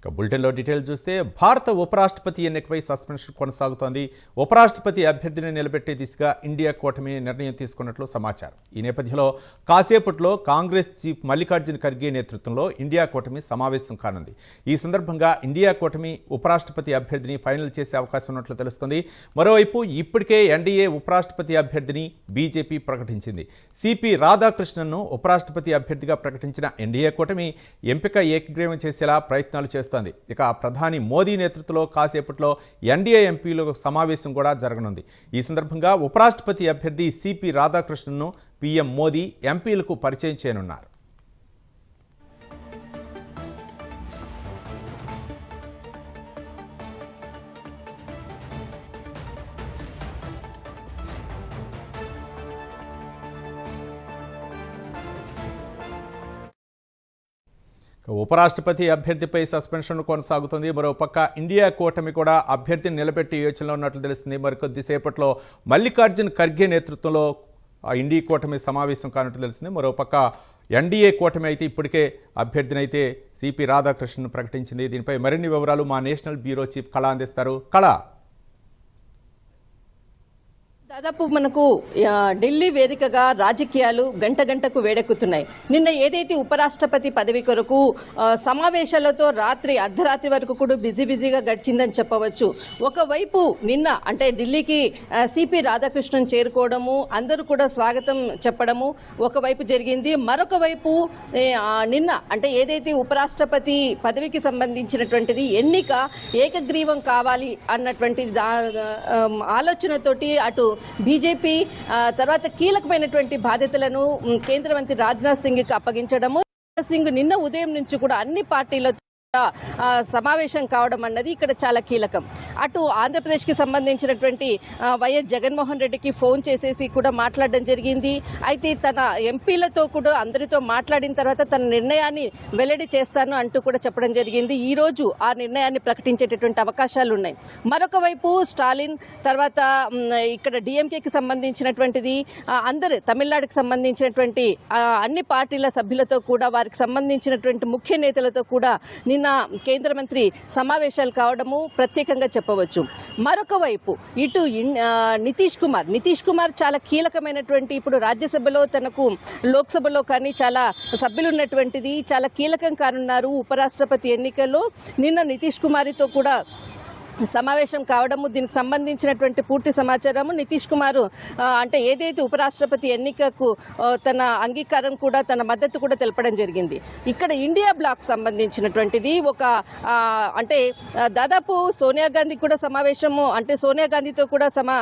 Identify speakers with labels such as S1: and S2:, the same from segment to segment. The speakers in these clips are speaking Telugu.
S1: ఇక బులెటిన్లో డీటెయిల్ చూస్తే భారత ఉపరాష్ట్రపతి ఎన్నికపై సస్పెన్షన్ కొనసాగుతోంది. ఉపరాష్ట్రపతి అభ్యర్థిని నిలబెట్టే దిశగా ఇండియా కూటమి నిర్ణయం తీసుకున్నట్లు సమాచారం. ఈ నేపథ్యంలో కాసేపట్లో కాంగ్రెస్ చీఫ్ మల్లికార్జున ఖర్గే నేతృత్వంలో ఇండియా కూటమి సమావేశం కానుంది. ఈ సందర్భంగా ఇండియా కూటమి ఉపరాష్ట్రపతి అభ్యర్థిని ఫైనల్ చేసే అవకాశం ఉన్నట్లు తెలుస్తుంది. మరోవైపు ఇప్పటికే ఎన్డీఏ ఉపరాష్ట్రపతి అభ్యర్థిని బీజేపీ ప్రకటించింది. సిపి రాధాకృష్ణన్ను ఉపరాష్ట్రపతి అభ్యర్థిగా ప్రకటించిన ఎన్డీఏ కూటమి ఎంపిక ఏకగ్రీవం చేసేలా ప్రయత్నాలు చేస్తోంది. ఇక ప్రధాని మోదీ నేతృత్వంలో కాసేపట్లో ఎన్డీఏ ఎంపీల సమావేశం కూడా జరగనుంది. ఈ సందర్భంగా ఉపరాష్ట్రపతి అభ్యర్థి సిపి రాధాకృష్ణన్ను పీఎం మోదీ ఎంపీలకు పరిచయం చేయనున్నారు. ఉపరాష్ట్రపతి అభ్యర్థిపై సస్పెన్షన్ కొనసాగుతుంది. మరోపక్క ఇండియా కూటమి కూడా అభ్యర్థిని నిలబెట్టి యోచనలో ఉన్నట్లు తెలిసింది మరికొద్దిసేపట్లో మల్లికార్జున్ ఖర్గే నేతృత్వంలో ఇండియా కూటమి సమావేశం కానట్టు తెలిసింది మరోపక్క ఎన్డీఏ కూటమి అయితే ఇప్పటికే అభ్యర్థిని అయితే సిపి రాధాకృష్ణన్ ప్రకటించింది. దీనిపై మరిన్ని వివరాలు మా నేషనల్ బ్యూరో చీఫ్ కళ అందిస్తారు. కళ.
S2: దాదాపు మనకు ఢిల్లీ వేదికగా రాజకీయాలు గంట గంటకు వేడెక్కుతున్నాయి. నిన్న ఏదైతే ఉపరాష్ట్రపతి పదవి కొరకు సమావేశాలతో రాత్రి అర్ధరాత్రి వరకు కూడా బిజీ బిజీగా గడిచిందని చెప్పవచ్చు. ఒకవైపు నిన్న అంటే ఢిల్లీకి సిపి రాధాకృష్ణన్ చేరుకోవడము అందరూ కూడా స్వాగతం చెప్పడము ఒకవైపు జరిగింది. మరొక వైపు నిన్న అంటే ఏదైతే ఉపరాష్ట్రపతి పదవికి సంబంధించినటువంటిది ఎన్నిక ఏకగ్రీవం కావాలి అన్నటువంటి ఆలోచనతోటి అటు బీజేపీ తర్వాత కీలకమైనటువంటి బాధ్యతలను కేంద్ర మంత్రి రాజ్నాథ్ సింగ్కి అప్పగించడము. సింగ్ నిన్న ఉదయం నుంచి కూడా అన్ని పార్టీలతో సమావేశం కావడం అన్నది ఇక్కడ చాలా కీలకం. అటు ఆంధ్రప్రదేశ్కి సంబంధించినటువంటి వైఎస్ జగన్మోహన్ రెడ్డికి ఫోన్ చేసేసి కూడా మాట్లాడడం జరిగింది. అయితే తన ఎంపీలతో కూడా అందరితో మాట్లాడిన తర్వాత తన నిర్ణయాన్ని వెల్లడి చేస్తాను అంటూ కూడా చెప్పడం జరిగింది. ఈ రోజు ఆ నిర్ణయాన్ని ప్రకటించేటటువంటి అవకాశాలు ఉన్నాయి. మరొక వైపు స్టాలిన్ తర్వాత ఇక్కడ డిఎంకేకి సంబంధించినటువంటిది అందరు తమిళనాడుకి సంబంధించినటువంటి అన్ని పార్టీల సభ్యులతో కూడా వారికి సంబంధించినటువంటి ముఖ్య నేతలతో కూడా నిన్న కేంద్ర మంత్రి సమావేశాలు కావడము ప్రత్యేకంగా చెప్పవచ్చు. మరొక వైపు ఇటు ఇన్- నితీష్ కుమార్. నితీష్ కుమార్ చాలా కీలకమైనటువంటి ఇప్పుడు రాజ్యసభలో తనకు లోక్సభలో కానీ చాలా సభ్యులు ఉన్నటువంటిది చాలా కీలకం కానున్నారు ఉపరాష్ట్రపతి ఎన్నికల్లో. నిన్న నితీష్ కుమార్తో కూడా సమావేశం కావడము దీనికి సంబంధించినటువంటి పూర్తి సమాచారము నితీష్ కుమార్ అంటే ఏదైతే ఉపరాష్ట్రపతి ఎన్నికకు తన అంగీకారం కూడా తన మద్దతు కూడా తెలపడం జరిగింది. ఇక్కడ ఇండియా బ్లాక్ సంబంధించినటువంటిది ఒక అంటే దాదాపు సోనియా గాంధీ కూడా సమావేశము అంటే సోనియా గాంధీతో కూడా సమా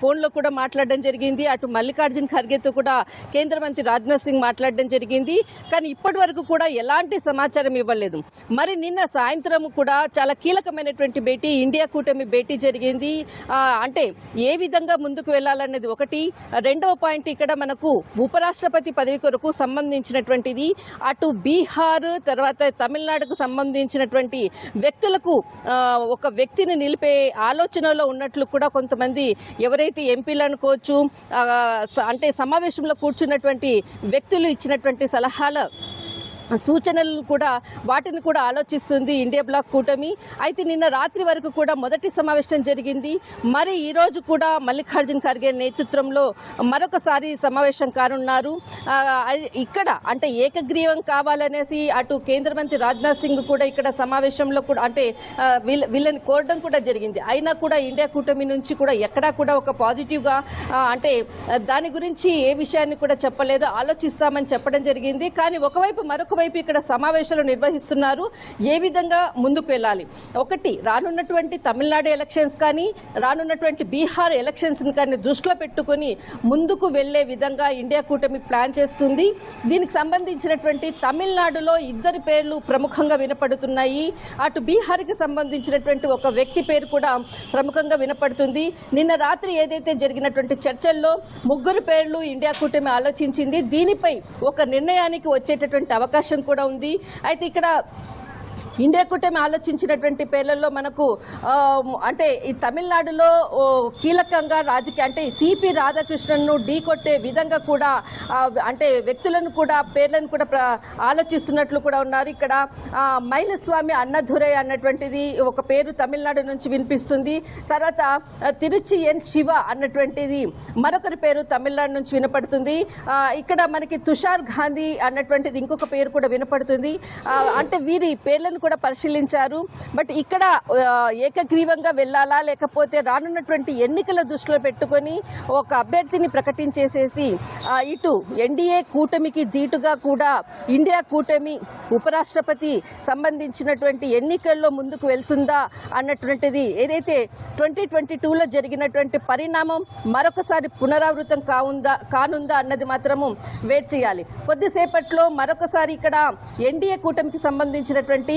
S2: ఫోన్లో కూడా మాట్లాడడం జరిగింది. అటు మల్లికార్జున్ ఖర్గేతో కూడా కేంద్ర మంత్రి రాజ్నాథ్ సింగ్ మాట్లాడడం జరిగింది. కానీ ఇప్పటి వరకు కూడా ఎలాంటి సమాచారం ఇవ్వలేదు. మరి నిన్న సాయంత్రం కూడా చాలా కీలకమైనటువంటి భేటీ ఇండియా కూటమి భేటీ జరిగింది. అంటే ఏ విధంగా ముందుకు వెళ్ళాలనేది ఒకటి. రెండవ పాయింట్ ఇక్కడ మనకు ఉపరాష్ట్రపతి పదవి కొరకు సంబంధించినటువంటిది. అటు బీహార్ తర్వాత తమిళనాడుకు సంబంధించినటువంటి వ్యక్తులకు ఒక వ్యక్తిని నిలిపే ఆలోచనలో ఉన్నట్లు కూడా కొంతమంది ఎవరైతే ఎంపీలు అనుకోవచ్చు స- అంటే సమావేశంలో కూర్చున్నటువంటి వ్యక్తులు ఇచ్చినటువంటి సలహాల సూచనలను కూడా వాటిని కూడా ఆలోచిస్తుంది ఇండియా బ్లాక్ కూటమి. అయితే నిన్న రాత్రి వరకు కూడా మొదటి సమావేశం జరిగింది. మరి ఈ రోజు కూడా మల్లికార్జున్ ఖర్గే నేతృత్వంలో మరొకసారి సమావేశం కానున్నారు. ఇక్కడ అంటే ఏకగ్రీవం కావాలనేసి అటు కేంద్ర మంత్రి రాజ్నాథ్ సింగ్ కూడా ఇక్కడ సమావేశంలో కూడా అంటే వీళ్ళ వీళ్ళని కోరడం కూడా జరిగింది. అయినా కూడా ఇండియా కూటమి నుంచి కూడా ఎక్కడా కూడా ఒక పాజిటివ్గా అంటే దాని గురించి ఏ విషయాన్ని కూడా చెప్పలేదు. ఆలోచిస్తామని చెప్పడం జరిగింది. కానీ ఒకవైపు మరొక వైపు ఇక్కడ సమావేశాలు నిర్వహిస్తున్నారు. ఏ విధంగా ముందుకు వెళ్ళాలి? ఒకటి రానున్నటువంటి తమిళనాడు ఎలక్షన్స్ కానీ రానున్నటువంటి బీహార్ ఎలక్షన్స్ కానీ దృష్టిలో పెట్టుకొని ముందుకు వెళ్ళే విధంగా ఇండియా కూటమి ప్లాన్ చేస్తుంది. దీనికి సంబంధించినటువంటి తమిళనాడులో ఇద్దరి పేర్లు ప్రముఖంగా వినపడుతున్నాయి. అటు బీహార్కి సంబంధించినటువంటి ఒక వ్యక్తి పేరు కూడా ప్రముఖంగా వినపడుతుంది. నిన్న రాత్రి ఏదైతే జరిగినటువంటి చర్చల్లో ముగ్గురు పేర్లు ఇండియా కూటమి ఆలోచించింది. దీనిపై ఒక నిర్ణయానికి వచ్చేటటువంటి అవకాశం కూడా ఉంది. అయితే ఇక్కడ ఇండియా కూటమి ఆలోచించినటువంటి పేర్లలో మనకు అంటే ఈ తమిళనాడులో కీలకంగా రాజకీయ అంటే సిపి రాధాకృష్ణన్ను ఢీకొట్టే విధంగా కూడా అంటే వ్యక్తులను కూడా పేర్లను కూడా ఆలోచిస్తున్నట్లు కూడా ఉన్నారు. ఇక్కడ మైలస్వామి అన్నధురై అన్నటువంటిది ఒక పేరు తమిళనాడు నుంచి వినిపిస్తుంది. తర్వాత తిరుచి ఎన్ శివ అన్నటువంటిది మరొకరి పేరు తమిళనాడు నుంచి వినపడుతుంది. ఇక్కడ మనకి తుషార్ గాంధీ అన్నటువంటిది ఇంకొక పేరు కూడా వినపడుతుంది. అంటే వీరి పేర్లను కూడా పరిశీలించారు. బట్ ఇక్కడ ఏకగ్రీవంగా వెళ్ళాలా లేకపోతే రానున్నటువంటి ఎన్నికల దృష్టిలో పెట్టుకొని ఒక అభ్యర్థిని ప్రకటించేసేసి ఇటు ఎన్డీఏ కూటమికి ధీటుగా కూడా ఇండియా కూటమి ఉపరాష్ట్రపతి సంబంధించినటువంటి ఎన్నికల్లో ముందుకు వెళ్తుందా అన్నటువంటిది ఏదైతే ట్వంటీ ట్వంటీ టూలో జరిగినటువంటి పరిణామం మరొకసారి పునరావృతం కావుందా కానుందా అన్నది మాత్రము వెయిట్ చేయాలి. కొద్దిసేపట్లో మరొకసారి ఇక్కడ ఎన్డీఏ కూటమికి సంబంధించినటువంటి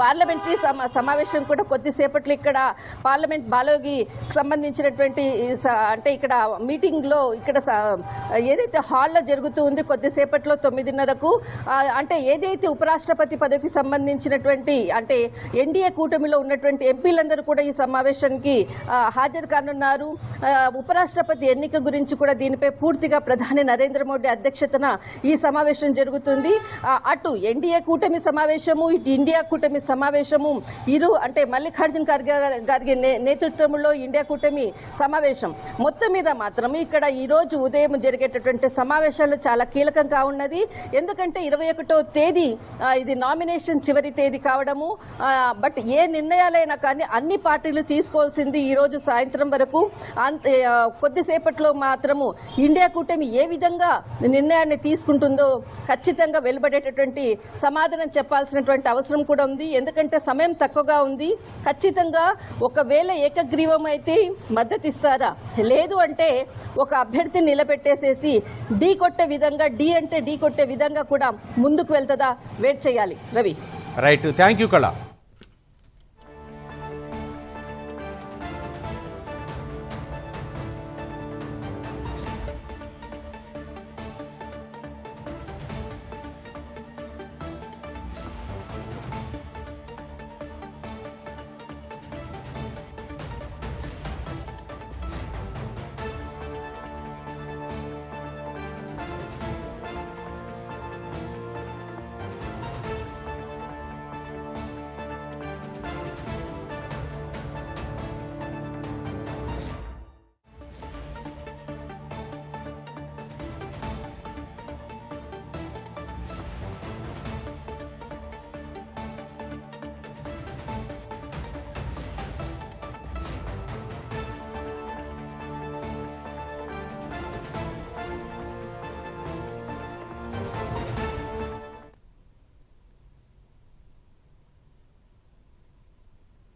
S2: పార్లమెంటరీ సమా సమావేశం కూడా కొద్దిసేపట్లో ఇక్కడ పార్లమెంట్ బాలోగి సంబంధించినటువంటి అంటే ఇక్కడ మీటింగ్లో ఇక్కడ ఏదైతే హాల్లో జరుగుతూ ఉంది కొద్దిసేపట్లో తొమ్మిదిన్నరకు అంటే ఏదైతే ఉపరాష్ట్రపతి పదవికి సంబంధించినటువంటి అంటే ఎన్డీఏ కూటమిలో ఉన్నటువంటి ఎంపీలందరూ కూడా ఈ సమావేశానికి హాజరు కానున్నారు. ఉపరాష్ట్రపతి ఎన్నిక గురించి కూడా దీనిపై పూర్తిగా ప్రధాని నరేంద్ర మోడీ అధ్యక్షతన ఈ సమావేశం జరుగుతుంది. అటు ఎన్డీఏ కూటమి సమావేశము ఇటు ఇండియా కూటమి సమావేశము ఇరు అంటే మల్లికార్జున ఖర్గే గారి- నే- నేతృత్వంలో ఇండియా కూటమి సమావేశం. మొత్తం మీద మాత్రం ఇక్కడ ఈరోజు ఉదయం జరిగేటటువంటి సమావేశాలు చాలా కీలకంగా ఉన్నది. ఎందుకంటే ఇరవై ఒకటో తేదీ ఇది నామినేషన్ చివరి తేదీ కావడము బట్ ఏ నిర్ణయాలైనా కానీ అన్ని పార్టీలు తీసుకోవాల్సింది ఈరోజు సాయంత్రం వరకు. అంత కొద్దిసేపట్లో మాత్రము ఇండియా కూటమి ఏ విధంగా నిర్ణయాన్ని తీసుకుంటుందో ఖచ్చితంగా వెలువడేటటువంటి సమాధానం చెప్పాల్సినటువంటి అవసరం కూడా ఉంది. ఎందుకంటే సమయం తక్కువగా ఉంది. ఖచ్చితంగా ఒకవేళ ఏకగ్రీవం అయితే మద్దతు ఇస్తారా లేదు అంటే ఒక అభ్యర్థి నిలబెట్టేసేసి ఢీ కొట్టే విధంగా ఢీ అంటే ఢీ కొట్టే విధంగా కూడా ముందుకు వెళ్తుందా? వెయిట్ చేయాలి. రవి.
S1: రైట్. థ్యాంక్ యూ కళ.